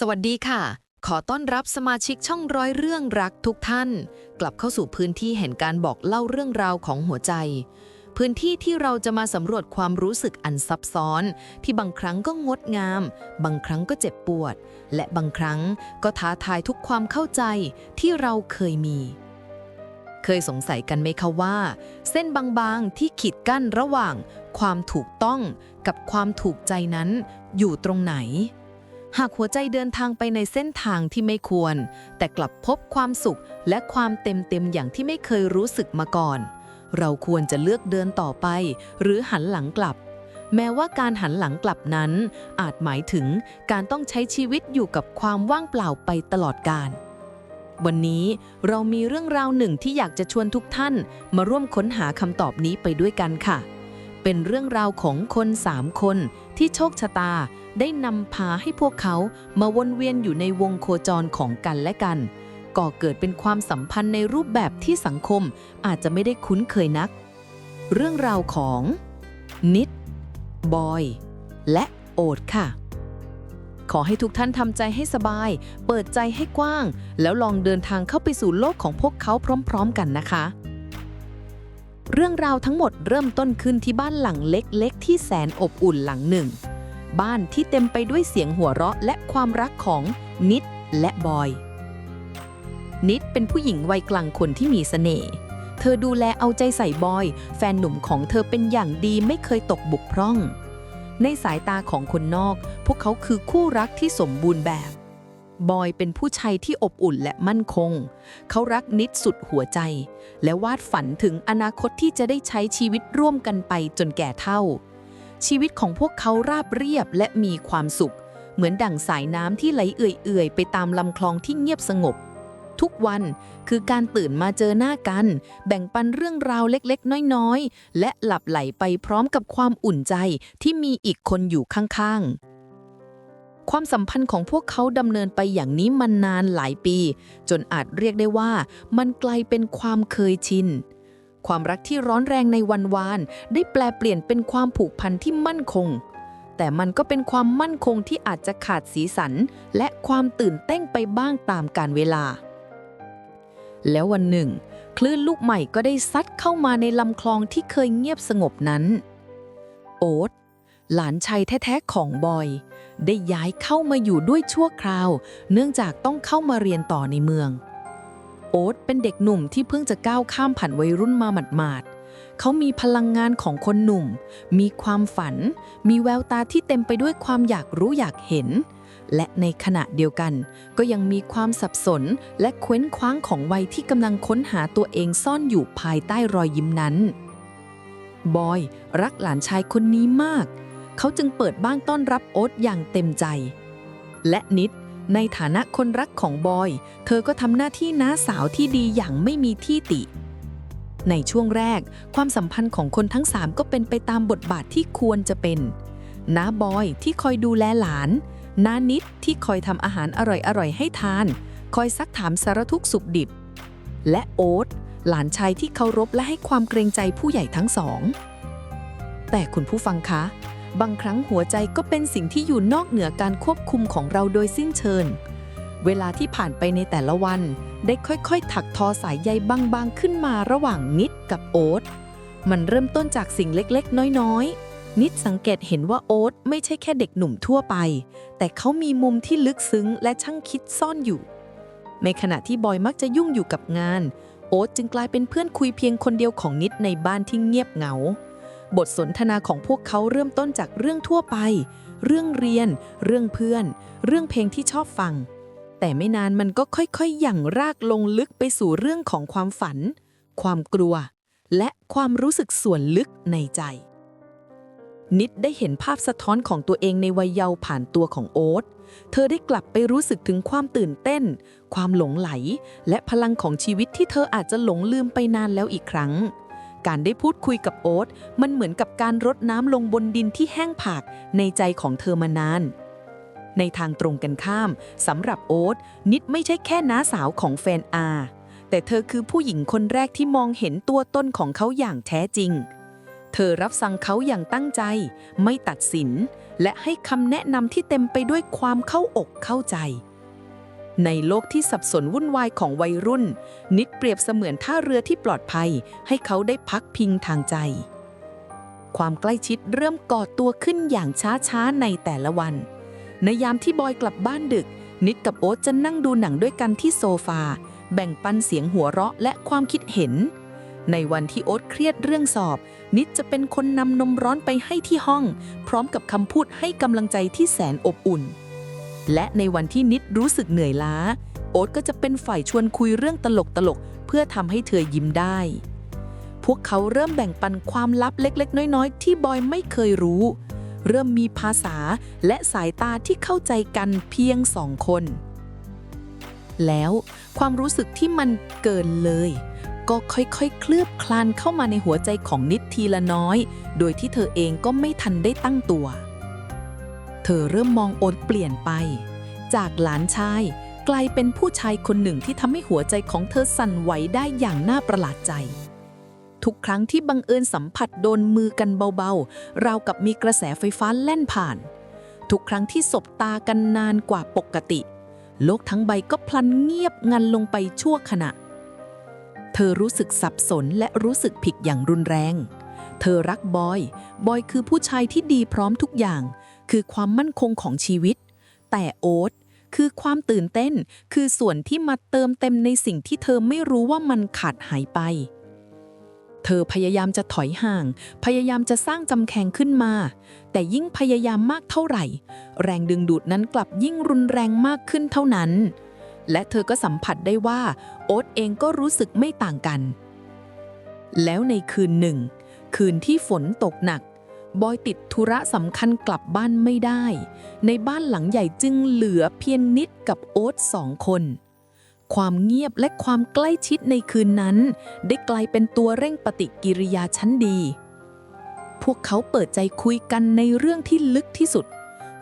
สวัสดีค่ะ ขอต้อนรับสมาชิกช่องร้อยเรื่องรักทุกท่าน กลับเข้าสู่พื้นที่แห่งการบอกเล่าเรื่องราวของหัวใจ พื้นที่ที่เราจะมาสำรวจความรู้สึกอันซับซ้อน ที่บางครั้งก็งดงาม บางครั้งก็เจ็บปวด และบางครั้งก็ท้าทายทุกความเข้าใจที่เราเคยมี เคยสงสัยกันไหมคะว่า เส้นบางๆที่ขีดกั้นระหว่าง ความถูกต้องกับความถูกใจนั้นอยู่ตรงไหน หากหัวใจเดินทางไปในเส้นทางที่ไม่ควร แต่กลับพบความสุขและความเต็มเต็มอย่างที่ไม่เคยรู้สึกมาก่อน เราควรจะเลือกเดินต่อไป หรือหันหลังกลับ แม้ว่าการหันหลังกลับนั้น อาจหมายถึงการต้องใช้ชีวิตอยู่กับความว่างเปล่าไปตลอดกาลวันนี้เรามีเรื่องราวหนึ่งที่อยากจะชวนทุกท่าน มาร่วมค้นหาคำตอบนี้ไปด้วยกันค่ะ เป็นเรื่องราวของคนสามคน ที่โชคชะตาได้นำพาให้พวกเขามาวนเวียนอยู่ในวงโคจรของกันและกัน ก่อเกิดเป็นความสัมพันธ์ในรูปแบบที่สังคมอาจจะไม่ได้คุ้นเคยนัก เรื่องราวของ นิด บอย และโอดค่ะ ขอให้ทุกท่านทำใจให้สบาย เปิดใจให้กว้าง แล้วลองเดินทางเข้าไปสู่โลกของพวกเขาพร้อม ๆ กันนะคะ เรื่องราวทั้งหมดเริ่มต้นขึ้นที่บ้านหลังเล็กๆ ที่แสนอบอุ่นหลังหนึ่ง บ้านที่เต็มไปด้วยเสียงหัวเราะและความรักของนิดและบอย นิดเป็นผู้หญิงวัยกลางคนที่มีเสน่ห์เธอดูแลเอาใจใส่บอย แฟนหนุ่มของเธอเป็นอย่างดีไม่เคยตกบุกพร่อง ในสายตาของคนนอก พวกเขาคือคู่รักที่สมบูรณ์แบบ บอยเป็นผู้ชายที่อบอุ่นและมั่นคง เขารักนิดสุดหัวใจ และวาดฝันถึงอนาคตที่จะได้ใช้ชีวิตร่วมกันไปจนแก่เฒ่า ชีวิตของพวกเขาราบเรียบและมีความสุข เหมือนดั่งสายน้ำที่ไหลเอื่อยๆ ไปตามลำคลองที่เงียบสงบ ทุกวันคือการตื่นมาเจอหน้ากัน แบ่งปันเรื่องราวเล็กๆ น้อยๆ และหลับไหลไปพร้อมกับความอุ่นใจที่มีอีกคนอยู่ข้างๆ ความสัมพันธ์ของพวกเขาดำเนินไปอย่างนี้มานานหลายปี จนอาจเรียกได้ว่ามันกลายเป็นความเคยชิน ความรักที่ร้อนแรงในวันวาน ได้แปลเปลี่ยนเป็นความผูกพันที่มั่นคง แต่มันก็เป็นความมั่นคงที่อาจจะขาดสีสัน และความตื่นเต้นไปบ้างตามกาลเวลา แล้ววันหนึ่ง คลื่นลูกใหม่ก็ได้ซัดเข้ามาในลำคลองที่เคยเงียบสงบนั้น โอ๊ตหลานชายแท้ๆของบอย ได้ย้ายเข้ามาอยู่ด้วยชั่วคราว เนื่องจากต้องเข้ามาเรียนต่อในเมือง โอ๊ตเป็นเด็กหนุ่มที่เพิ่งจะก้าวข้ามผ่านวัยรุ่นมาหมาดๆเขามีพลังงานของคนหนุ่ม มีความฝัน มีแววตาที่เต็มไปด้วยความอยากรู้อยากเห็น และในขณะเดียวกัน ก็ยังมีความสับสนและเคว้นคว้างของวัยที่กำลังค้นหาตัวเองซ่อนอยู่ภายใต้รอยยิ้มนั้นบอย รักหลานชายคนนี้มาก เขาจึงเปิดบ้านต้อนรับโอ๊ตอย่างเต็มใจ และนิดในฐานะคนรักของบอย เธอก็ทำหน้าที่น้าสาวที่ดีอย่างไม่มีที่ติ ในช่วงแรก ความสัมพันธ์ของคนทั้งสามก็เป็นไปตามบทบาทที่ควรจะเป็นน้าบอยที่คอยดูแลหลาน น้านิดที่คอยทำอาหารอร่อยๆให้ทาน คอยซักถามสารทุกสุขดิบ และโอ๊ตหลานชายที่เคารพและให้ความเกรงใจผู้ใหญ่ทั้งสอง แต่คุณผู้ฟังคะ บางครั้งหัวใจก็เป็นสิ่งที่อยู่นอกเหนือการควบคุมของเราโดยสิ้นเชิง เวลาที่ผ่านไปในแต่ละวัน ได้ค่อยๆ ถักทอสายใยบางๆ ขึ้นมาระหว่างนิดกับโอ๊ต มันเริ่มต้นจากสิ่งเล็กๆ น้อยๆ นิดสังเกตเห็นว่าโอ๊ตไม่ใช่แค่เด็กหนุ่มทั่วไป แต่เขามีมุมที่ลึกซึ้งและช่างคิดซ่อนอยู่ ในขณะที่บอยมักจะยุ่งอยู่กับงาน โอ๊ตจึงกลายเป็นเพื่อนคุยเพียงคนเดียวของนิดในบ้านที่เงียบเหงา บทสนทนาของพวกเขาเริ่มต้นจากเรื่องทั่วไป เรื่องเรียน เรื่องเพื่อน เรื่องเพลงที่ชอบฟัง แต่ไม่นานมันก็ค่อยๆ หยั่งรากลงลึกไปสู่เรื่องของความฝัน ความกลัว และความรู้สึกส่วนลึกในใจ นิดได้เห็นภาพสะท้อนของตัวเองในวัยเยาว์ผ่านตัวของโอ๊ต เธอได้กลับไปรู้สึกถึงความตื่นเต้น ความหลงไหล และพลังของชีวิตที่เธออาจจะหลงลืมไปนานแล้วอีกครั้ง การได้พูดคุยกับโอ๊ตมันเหมือนกับการรดน้ำลงบนดินที่แห้งผากในใจของเธอมานาน ในทางตรงกันข้ามสำหรับโอ๊ตนิดไม่ใช่แค่น้าสาวของแฟนอา แต่เธอคือผู้หญิงคนแรกที่มองเห็นตัวตนของเขาอย่างแท้จริง เธอรับสั่งเขาอย่างตั้งใจ ไม่ตัดสิน และให้คำแนะนำที่เต็มไปด้วยความเข้าอกเข้าใจ ในโลกที่สับสนวุ่นวายของวัยรุ่น นิดเปรียบเสมือนท่าเรือที่ปลอดภัย ให้เขาได้พักพิงทางใจ ความใกล้ชิดเริ่มก่อตัวขึ้นอย่างช้าๆในแต่ละวัน ในยามที่บอยกลับบ้านดึก นิดกับโอ๊ตจะนั่งดูหนังด้วยกันที่โซฟา แบ่งปันเสียงหัวเราะและความคิดเห็น ในวันที่โอ๊ตเครียดเรื่องสอบ นิดจะเป็นคนนำนมร้อนไปให้ที่ห้อง พร้อมกับคำพูดให้กำลังใจที่แสนอบอุ่น และในวันที่นิดรู้สึกเหนื่อยล้า โอ๊ตก็จะเป็นฝ่ายชวนคุยเรื่องตลกตลกๆเพื่อทำให้เธอยิ้มได้ พวกเขาเริ่มแบ่งปันความลับเล็กๆ น้อยๆ ที่บอยไม่เคยรู้ เริ่มมีภาษาและสายตาที่เข้าใจกันเพียงสองคน แล้วความรู้สึกที่มันเกินเลย ก็ค่อยๆ เคลือบคลานเข้ามาในหัวใจของนิดทีละน้อย โดยที่เธอเองก็ไม่ทันได้ตั้งตัว เธอเริ่มมองโอนเปลี่ยนไป จากหลานชายกลายเป็นผู้ชายคนหนึ่งที่ทำให้หัวใจของเธอสั่นไหวได้อย่างน่าประหลาดใจ ทุกครั้งที่บังเอิญสัมผัสโดนมือกันเบาๆ ราวกับมีกระแสไฟฟ้าแล่นผ่าน ทุกครั้งที่สบตากันนานกว่าปกติ โลกทั้งใบก็พลันเงียบงันลงไปชั่วขณะ เธอรู้สึกสับสนและรู้สึกผิดอย่างรุนแรง เธอรักบอย บอยคือผู้ชายที่ดีพร้อมทุกอย่าง คือความมั่นคงของชีวิต แต่โอ๊ตคือความตื่นเต้น คือส่วนที่มาเติมเต็มในสิ่งที่เธอไม่รู้ว่ามันขาดหายไป เธอพยายามจะถอยห่าง พยายามจะสร้างจำแขงขึ้นมา แต่ยิ่งพยายามมากเท่าไหร่ แรงดึงดูดนั้นกลับยิ่งรุนแรงมากขึ้นเท่านั้น และเธอก็สัมผัสได้ว่า โอ๊ตเองก็รู้สึกไม่ต่างกัน แล้วในคืนหนึ่ง คืนที่ฝนตกหนัก บอยติดธุระสำคัญกลับบ้านไม่ได้ ในบ้านหลังใหญ่จึงเหลือเพียงนิดกับโอ๊ตสองคน ความเงียบและความใกล้ชิดในคืนนั้น ได้กลายเป็นตัวเร่งปฏิกิริยาชั้นดี พวกเขาเปิดใจคุยกันในเรื่องที่ลึกที่สุด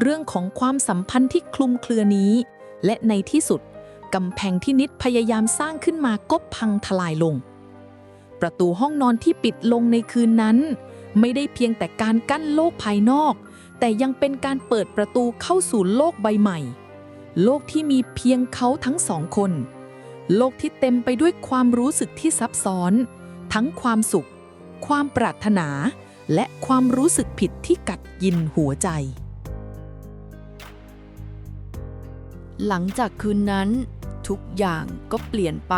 เรื่องของความสัมพันธ์ที่คลุมเครือนี้ และในที่สุดกำแพงที่นิดพยายามสร้างขึ้นมาก็พังทลายลง ประตูห้องนอนที่ปิดลงในคืนนั้น ไม่ได้เพียงแต่การกั้นโลกภายนอก แต่ยังเป็นการเปิดประตูเข้าสู่โลกใบใหม่ โลกที่มีเพียงเขาทั้งสองคน โลกที่เต็มไปด้วยความรู้สึกที่ซับซ้อน ทั้งความสุข ความปรารถนา และความรู้สึกผิดที่กัดกินหัวใจ หลังจากคืนนั้น ทุกอย่างก็เปลี่ยนไป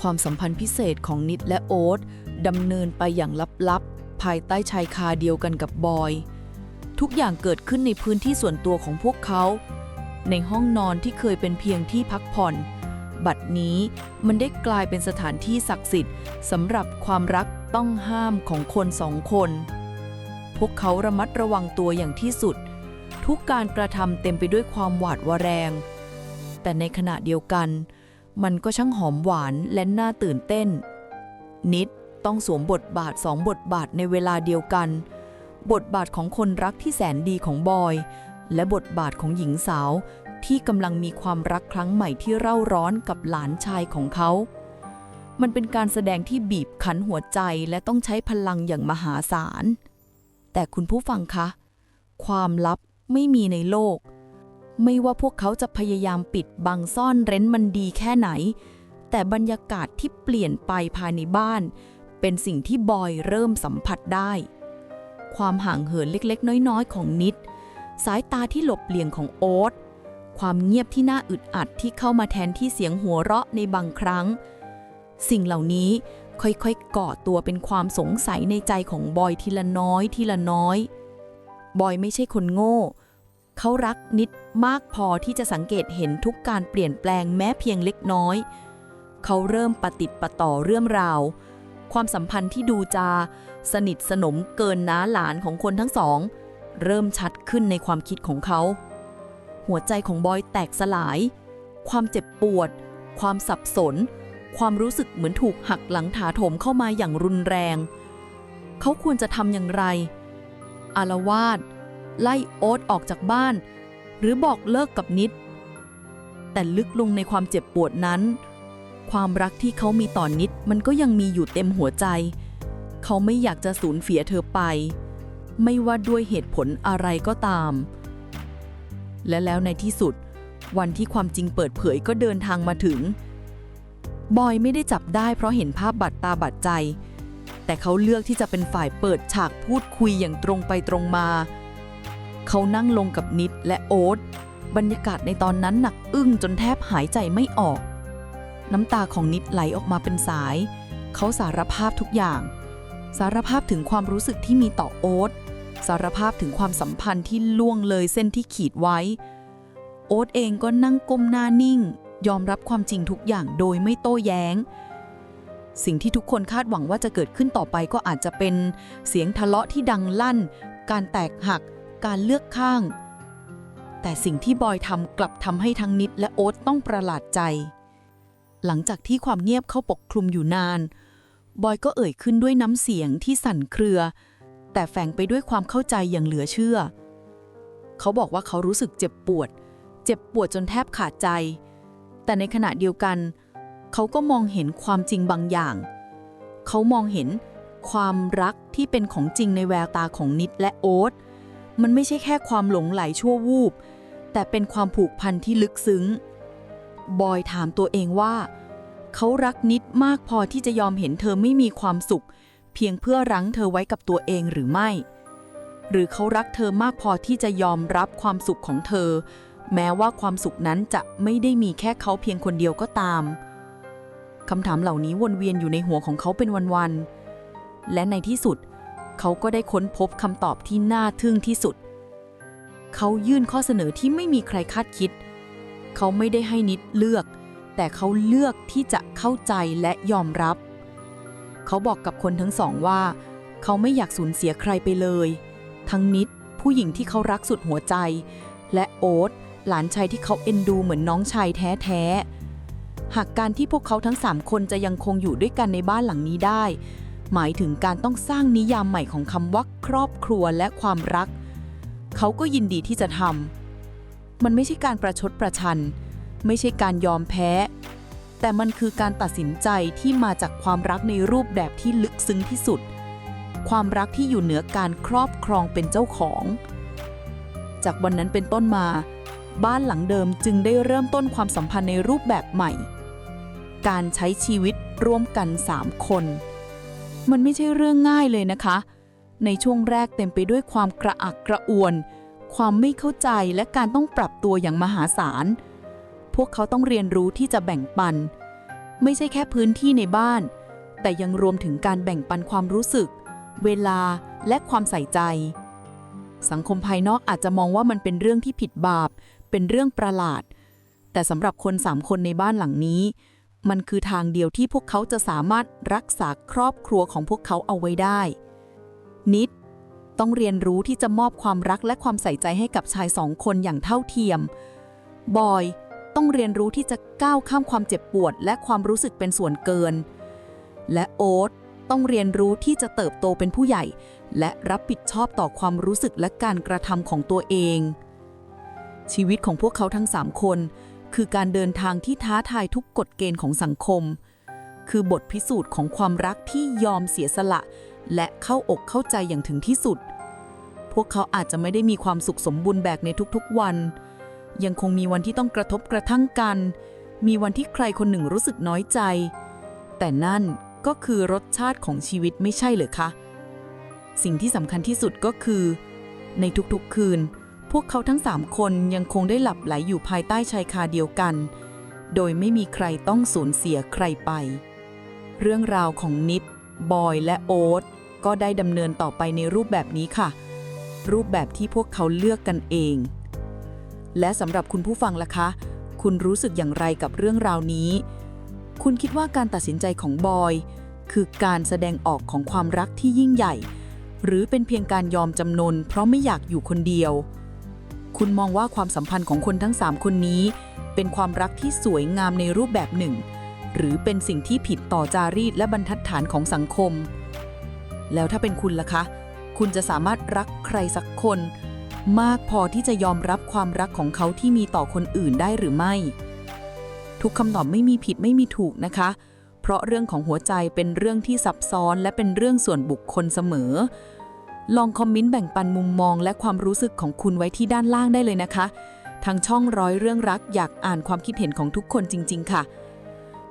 ความสัมพันธ์พิเศษของนิดและโอ๊ต ดำเนินไปอย่างลับๆ ภายใต้ชายคาเดียวกันกับบอย ทุกอย่างเกิดขึ้นในพื้นที่ส่วนตัวของพวกเขา ในห้องนอนที่เคยเป็นเพียงที่พักผ่อน บัดนี้มันได้กลายเป็นสถานที่ศักดิ์สิทธิ์สำหรับความรักต้องห้ามของคนสองคน พวกเขาระมัดระวังตัวอย่างที่สุด ทุกการกระทำเต็มไปด้วยความหวาดระแวงแต่ในขณะเดียวกัน มันก็ช่างหอมหวานและน่าตื่นเต้น นิด ต้องสวมบทบาทสองบทบาทในเวลาเดียวกัน บทบาทของคนรักที่แสนดีของบอย และบทบาทของหญิงสาวที่กำลังมีความรักครั้งใหม่ที่เร่าร้อนกับหลานชายของเขา มันเป็นการแสดงที่บีบคั้นหัวใจและต้องใช้พลังอย่างมหาศาล แต่คุณผู้ฟังคะ ความลับไม่มีในโลก ไม่ว่าพวกเขาจะพยายามปิดบังซ่อนเร้นมันดีแค่ไหน แต่บรรยากาศที่เปลี่ยนไปภายในบ้าน เป็นสิ่งที่บอยเริ่มสัมผัสได้ ความห่างเหินเล็กๆ น้อยๆ ของนิด สายตาที่หลบเลี่ยงของโอ๊ต ความเงียบที่น่าอึดอัดที่เข้ามาแทนที่เสียงหัวเราะในบางครั้ง สิ่งเหล่านี้ค่อยๆก่อตัวเป็นความสงสัยในใจของบอยทีละน้อยทีละน้อย บอยไม่ใช่คนโง่ เขารักนิดมากพอที่จะสังเกตเห็นทุกการเปลี่ยนแปลงแม้เพียงเล็กน้อย เขาเริ่มปฏิดปะต่อเรื่องราว ความสัมพันธ์ที่ดูจา สนิทสนมเกินน้าหลานของคนทั้งสอง เริ่มชัดขึ้นในความคิดของเขา หัวใจของบอยแตกสลาย ความเจ็บปวด ความสับสน ความรู้สึกเหมือนถูกหักหลังถาโถมเข้ามาอย่างรุนแรง เขาควรจะทำอย่างไร อารวาสไล่โอ๊ตออกจากบ้าน หรือบอกเลิกกับนิด แต่ลึกลงในความเจ็บปวดนั้น ความรักที่เขามีต่อนนิดมันก็ยังมีอยู่เต็มหัวใจ เขาไม่อยากจะสูญเสียเธอไป ไม่ว่าด้วยเหตุผลอะไรก็ตาม และแล้วในที่สุด วันที่ความจริงเปิดเผยก็เดินทางมาถึง บอยไม่ได้จับได้เพราะเห็นภาพบัตรตาบัดใจ แต่เขาเลือกที่จะเป็นฝ่ายเปิดฉากพูดคุยอย่างตรงไปตรงมา เขานั่งลงกับนิดและโอ๊ตบรรยากาศในตอนนั้นหนักอึ้งจนแทบหายใจไม่ออก น้ำตาของนิดไหลออกมาเป็นสาย เขาสารภาพทุกอย่าง สารภาพถึงความรู้สึกที่มีต่อโอ๊ตสารภาพถึงความสัมพันธ์ที่ล่วงเลยเส้นที่ขีดไว้ โอ๊ตเองก็นั่งก้มหน้านิ่ง ยอมรับความจริงทุกอย่างโดยไม่โต้แย้ง สิ่งที่ทุกคนคาดหวังว่าจะเกิดขึ้นต่อไปก็อาจจะเป็นเสียงทะเลาะที่ดังลั่น การแตกหัก การเลือกข้าง แต่สิ่งที่บอยทำกลับทำให้ทั้งนิดและโอ๊ตต้องประหลาดใจ หลังจากที่ความเงียบเข้าปกคลุมอยู่นาน บอยก็เอ่ยขึ้นด้วยน้ำเสียงที่สั่นเครือ แต่แฝงไปด้วยความเข้าใจอย่างเหลือเชื่อ เขาบอกว่าเขารู้สึกเจ็บปวด เจ็บปวดจนแทบขาดใจ แต่ในขณะเดียวกัน เขาก็มองเห็นความจริงบางอย่าง เขามองเห็นความรักที่เป็นของจริงในแววตาของนิดและโอ๊ตมันไม่ใช่แค่ความหลงไหลชั่ววูบ แต่เป็นความผูกพันที่ลึกซึ้ง บอยถามตัวเองว่า เขารักนิดมากพอที่จะยอมเห็นเธอไม่มีความสุข เพียงเพื่อรั้งเธอไว้กับตัวเองหรือไม่ หรือเขารักเธอมากพอที่จะยอมรับความสุขของเธอ แม้ว่าความสุขนั้นจะไม่ได้มีแค่เขาเพียงคนเดียวก็ตามคำถามเหล่านี้วนเวียนอยู่ในหัวของเขาเป็นวันๆและในที่สุด เขาก็ได้ค้นพบคำตอบที่น่าทึ่งที่สุด เขายื่นข้อเสนอที่ไม่มีใครคาดคิด เขาไม่ได้ให้นิดเลือก แต่เขาเลือกที่จะเข้าใจและยอมรับ เขาบอกกับคนทั้งสองว่า เขาไม่อยากสูญเสียใครไปเลย ทั้งนิดผู้หญิงที่เขารักสุดหัวใจ และโอ๊ตหลานชายที่เขาเอ็นดูเหมือนน้องชายแท้ๆ หากการที่พวกเขาทั้งสามคนจะยังคงอยู่ด้วยกันในบ้านหลังนี้ได้ หมายถึงการต้องสร้างนิยามใหม่ของคำว่าครอบครัวและความรัก เขาก็ยินดีที่จะทำ มันไม่ใช่การประชดประชัน ไม่ใช่การยอมแพ้ แต่มันคือการตัดสินใจที่มาจากความรักในรูปแบบที่ลึกซึ้งที่สุด ความรักที่อยู่เหนือการครอบครองเป็นเจ้าของ จากวันนั้นเป็นต้นมา บ้านหลังเดิมจึงได้เริ่มต้นความสัมพันธ์ในรูปแบบใหม่ การใช้ชีวิตร่วมกัน 3 คน มันไม่ใช่เรื่องง่ายเลยนะคะ ในช่วงแรกเต็มไปด้วยความกระอักกระอ่วน ความไม่เข้าใจและการต้องปรับตัวอย่างมหาศาล พวกเขาต้องเรียนรู้ที่จะแบ่งปัน ไม่ใช่แค่พื้นที่ในบ้าน แต่ยังรวมถึงการแบ่งปันความรู้สึก เวลาและความใส่ใจ สังคมภายนอกอาจจะมองว่ามันเป็นเรื่องที่ผิดบาป เป็นเรื่องประหลาด แต่สำหรับคนสามคนในบ้านหลังนี้ มันคือทางเดียวที่พวกเขาจะสามารถรักษาครอบครัวของพวกเขาเอาไว้ได้ นิด ต้องเรียนรู้ที่จะมอบความรักและความใส่ใจให้กับชายสองคนอย่างเท่าเทียม บอยต้องเรียนรู้ที่จะก้าวข้ามความเจ็บปวด และความรู้สึกเป็นส่วนเกิน และโอ๊ตต้องเรียนรู้ที่จะเติบโตเป็นผู้ใหญ่ และรับผิดชอบต่อความรู้สึกและการกระทำของตัวเอง ชีวิตของพวกเขาทั้งสามคน คือการเดินทางที่ท้าทายทุกกฎเกณฑ์ของสังคม คือบทพิสูจน์ของความรักที่ยอมเสียสละ และเข้าอกเข้าใจอย่างถึงที่สุด พวกเขาอาจจะไม่ได้มีความสุขสมบูรณ์แบบในทุกๆวัน ยังคงมีวันที่ต้องกระทบกระทั่งกัน มีวันที่ใครคนหนึ่งรู้สึกน้อยใจ แต่นั่นก็คือรสชาติของชีวิตไม่ใช่เหรอคะ สิ่งที่สำคัญที่สุดก็คือ ในทุกๆคืน พวกเขาทั้งสามคนยังคงได้หลับไหลอยู่ภายใต้ชายคาเดียวกัน โดยไม่มีใครต้องสูญเสียใครไป เรื่องราวของนิดบอยและโอ๊ตก็ได้ดำเนินต่อไปในรูปแบบนี้ค่ะ รูปแบบที่พวกเขาเลือกกันเอง และสำหรับคุณผู้ฟังล่ะคะ คุณรู้สึกอย่างไรกับเรื่องราวนี้ คุณคิดว่าการตัดสินใจของบอย คือการแสดงออกของความรักที่ยิ่งใหญ่ หรือเป็นเพียงการยอมจำนนเพราะไม่อยากอยู่คนเดียว คุณมองว่าความสัมพันธ์ของคนทั้ง 3 คนนี้ เป็นความรักที่สวยงามในรูปแบบหนึ่ง หรือเป็นสิ่งที่ผิดต่อจารีตและบรรทัดฐานของสังคม แล้วถ้าเป็นคุณล่ะคะ คุณจะสามารถรักใครสักคน มากพอที่จะยอมรับความรักของเขาที่มีต่อคนอื่นได้หรือไม่ ทุกคำตอบไม่มีผิดไม่มีถูกนะคะ เพราะเรื่องของหัวใจเป็นเรื่องที่ซับซ้อนและเป็นเรื่องส่วนบุคคลเสมอ ลองคอมเมนต์แบ่งปันมุมมองและความรู้สึกของคุณไว้ที่ด้านล่างได้เลยนะคะ ทางช่องร้อยเรื่องรักอยากอ่านความคิดเห็นของทุกคนจริง ๆ ค่ะ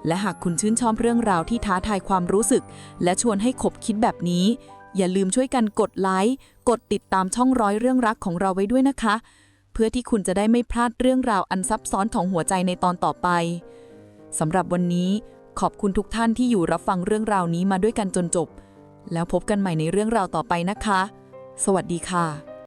และหากคุณชื่นชอบเรื่องราวที่ท้าทายความรู้สึก และชวนให้ขบคิดแบบนี้ อย่าลืมช่วยกันกดไลค์ กดติดตามช่องร้อยเรื่องรักของเราไว้ด้วยนะคะ เพื่อที่คุณจะได้ไม่พลาดเรื่องราวอันซับซ้อนของหัวใจในตอนต่อไปสำหรับวันนี้ขอบคุณทุกท่านที่อยู่รับฟังเรื่องราวนี้มาด้วยกันจนจบ แล้วพบกันใหม่ในเรื่องราวต่อไปนะคะ สวัสดีค่ะ